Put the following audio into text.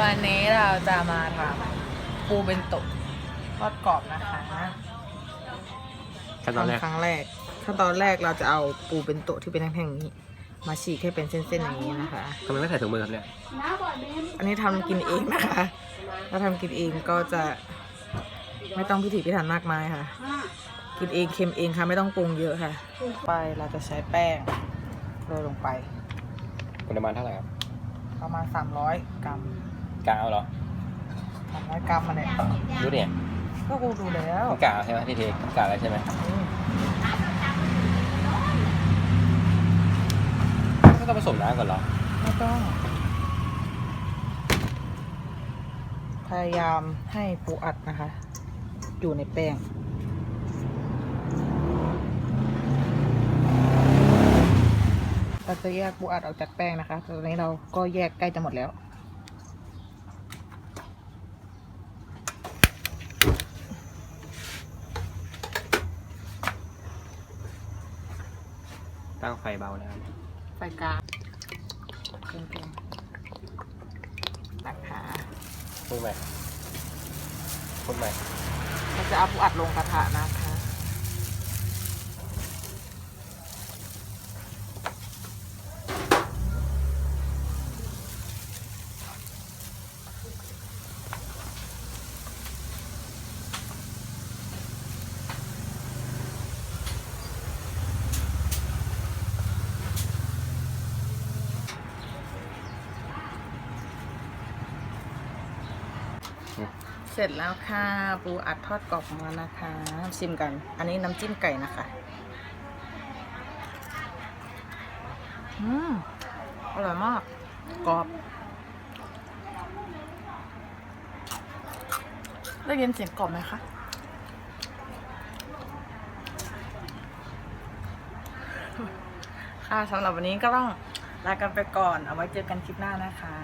วันนี้เราจะมาทำปูเป็นโตะทอดกรอบนะคะขั้นตอนแรกทำครั้งแรกขั้นตอนแรกเราจะเอาปูเป็นโตะที่เป็นแท่งๆอย่างนี้ มาฉีกให้เป็นเส้นๆอย่างนี้นะคะ ทำไมไม่ใส่ถุงมือครับเนี่ย อันนี้ทำกินเองนะคะถ้าทำกินเองก็จะไม่ต้องพิถีพิถันมากมายค่ะ กินเองเค็มเองค่ะไม่ต้องปรุงเยอะค่ะ ไปเราจะใช้แป้งโรยลงไป ปริมาณเท่าไหร่ครับ ประมาณ 300 กรัม กาวเหรอ300กรัมมาเนี่ยรู้เนี่ยก็กูดูแล้วต้องกาวใช่ไหมที่เทต้องกาวอะไรใช่ไหมอืมไม่ต้องผสมน้ำก่อนเหรอไม่ต้อง พยายามให้ปูอัดนะคะ อยู่ในแป้งเราจะแยกปูอัดออกจากแป้งนะคะตอนนี้เราก็แยกใกล้จะหมดแล้ว ตั้งไฟเบานะครับไฟกลางเค็มๆตักหาพูดใหม่พูดใหม่เราจะเอาปูอัดลงกระทะนะคะ เสร็จแล้วค่ะปูอัดทอดกรอบมานะคะ ชิมกัน อันนี้น้ำจิ้มไก่นะคะ อืมอร่อยมากกรอบ ได้ยินเสียงกรอบไหมคะค่ะสำหรับวันนี้ก็ต้องลากันไปก่อน เอาไว้เจอกันคลิปหน้านะคะ